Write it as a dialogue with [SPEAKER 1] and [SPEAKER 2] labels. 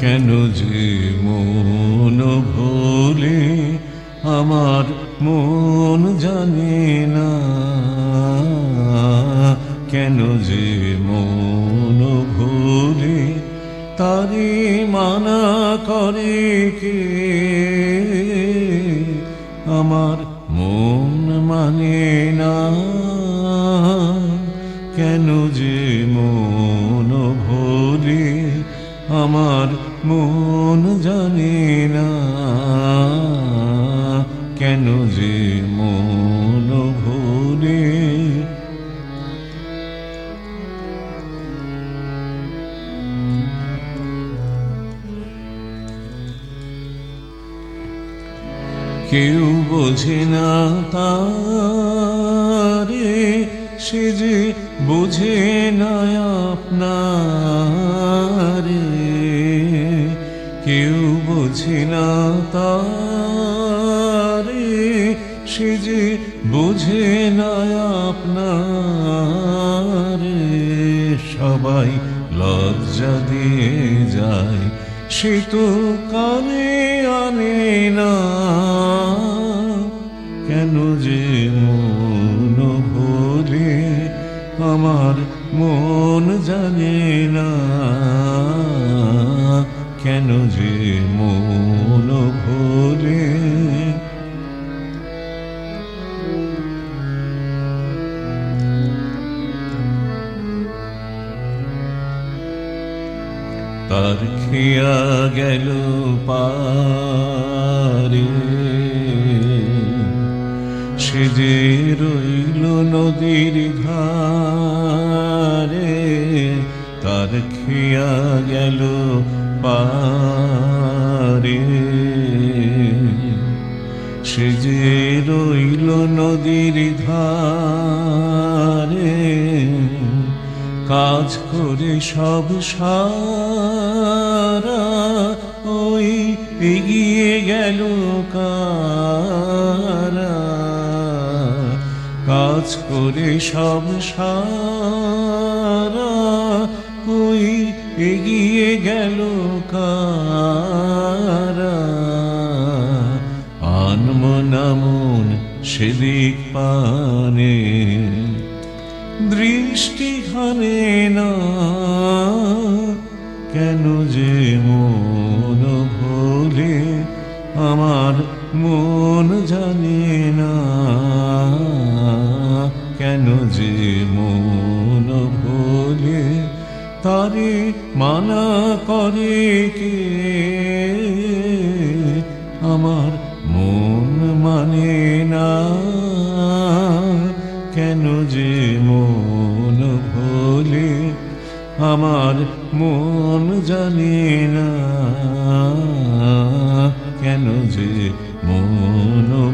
[SPEAKER 1] কেন যে মন ভোলে আমার মন জানে না? কেন যে মন ভোলে তারে মানা করে কে? আমার মন মানে না। কেন যে মন আমার মন জানে না। কেন যে মন ভোলে কেউ বোঝে না তারে, সে যে বোঝে না আপনারে। কেউ বোঝে না তারে, সে যে বোঝে না আপনারে। সবাই লজ্জা দিয়ে যায়, সে তো কানে আনে না। কেন যে মন ভোলে, আমার মন জানে না। কেন যে মন ভোলে তার খেয়া গেল পারে। সে যে রইল নদীর ধারে তার খেয়া গেল পারে সে যে রইল নদীর ধারে, কাজ করে সব সারা। ওই এগিয়ে গেল কাজ করে সব সারা। ওই এগিয়ে গেল কারা? আনমনামন সেদিক পানে, দৃষ্টি হানে না, কেন যে মন ভোলে আমার মন জানে না? কেন যে মন ভোলে তারে মানা করে কে? আমার মন মানে না। কেন যে মন ভোলে আমার মন জানে না। কেন যে মন